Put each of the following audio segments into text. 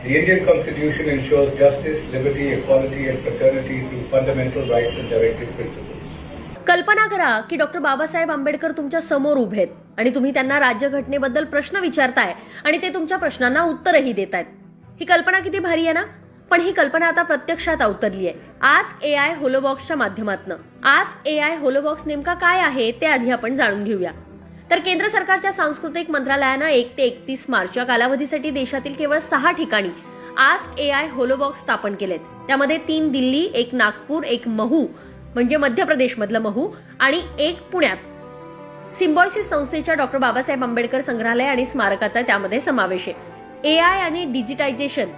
The Indian Constitution ensures justice, liberty, equality, and fraternity through fundamental rights and directive principles. कल्पना करा की doctor Babasaheb Ambedkar तुमच्यासमोर उभे आहेत आणि तुम्ही त्यांना राज्यघटनेबद्दल प्रश्न विचारताय आणि ते तुमच्या प्रश्नांना उत्तरही देत आहेत ही कल्पना किती भारी आहे ना? पण ही कल्पना आता प्रत्यक्षात अवतरली आहे आज ए आय होलोबॉक्सच्या माध्यमातून. आज ए आय होलोबॉक्स नेमका काय आहे ते आधी आपण जाणून घेऊया. तर केंद्र सरकारच्या सांस्कृतिक मंत्रालयानं एक ते एकतीस मार्च या कालावधीसाठी देशातील केवळ सहा ठिकाणी आस्क ए आय होलोबॉक्स स्थापन केलेत. त्यामध्ये तीन दिल्ली एक नागपूर एक महू म्हणजे मध्य प्रदेशमधलं महू आणि एक पुण्यात. सिम्बॉयसिस संस्थेच्या डॉक्टर बाबासाहेब आंबेडकर संग्रहालय आणि स्मारकाचा त्यामध्ये समावेश आहे. ए आय आणि डिजिटायझेशन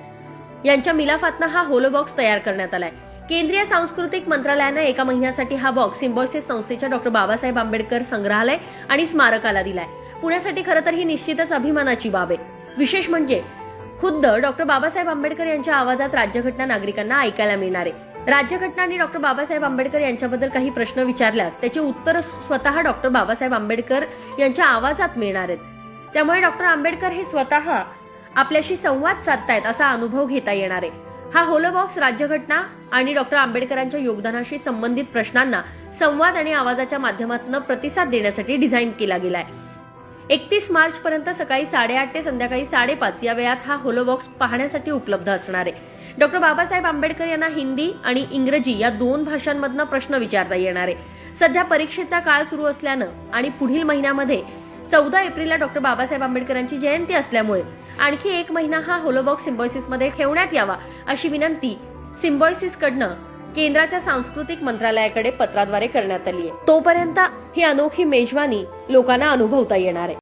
यांच्या मिलाफातनं हा होलोबॉक्स तयार करण्यात आलाय. केंद्रीय सांस्कृतिक मंत्रालयानं एका महिन्यासाठी हा बॉक्स सिम्बॉयसिस संस्थेच्या डॉक्टर बाबासाहेब आंबेडकर संग्रहालय आणि स्मारकाला दिलाय. पुण्यासाठी खरं तर ही निश्चितच अभिमानाची बाब आहे. विशेष म्हणजे खुद्द डॉक्टर बाबासाहेब आंबेडकर यांच्या आवाजात राज्यघटना नागरिकांना ऐकायला मिळणार आहे. राज्यघटना आणि डॉक्टर बाबासाहेब आंबेडकर यांच्याबद्दल काही प्रश्न विचारल्यास त्याची उत्तर स्वतः डॉक्टर बाबासाहेब आंबेडकर यांच्या आवाजात मिळणार आहेत. त्यामुळे डॉक्टर आंबेडकर हे स्वतः आपल्याशी संवाद साधतायत असा अनुभव घेता येणार आहे. हा होलोबॉक्स राज्यघटना आणि डॉक्टर आंबेडकरांच्या योगदानाशी संबंधित प्रश्नांना संवाद आणि आवाजाच्या माध्यमातून प्रतिसाद देण्यासाठी डिझाईन केला गेलाय. एकतीस मार्च पर्यंत सकाळी साडेआठ ते संध्याकाळी साडेपाच या वेळात हा होलोबॉक्स पाहण्यासाठी उपलब्ध असणार आहे. डॉक्टर बाबासाहेब आंबेडकर यांना हिंदी आणि इंग्रजी या दोन भाषांमधनं प्रश्न विचारता येणार आहे. सध्या परीक्षेचा काळ सुरू असल्यानं आणि पुढील महिन्यामध्ये चौदा एप्रिलला डॉक्टर बाबासाहेब आंबेडकरांची जयंती असल्यामुळे आणखी एक महिना हा होलोबॉक्स सिम्बॉयसिसमध्ये ठेवण्यात यावा अशी विनंती सिम्बॉयसिस कडनं केंद्राच्या सांस्कृतिक मंत्रालयाकडे पत्राद्वारे करण्यात आली आहे तोपर्यंत ही अनोखी मेजवानी लोकांना अनुभवता येणार आहे.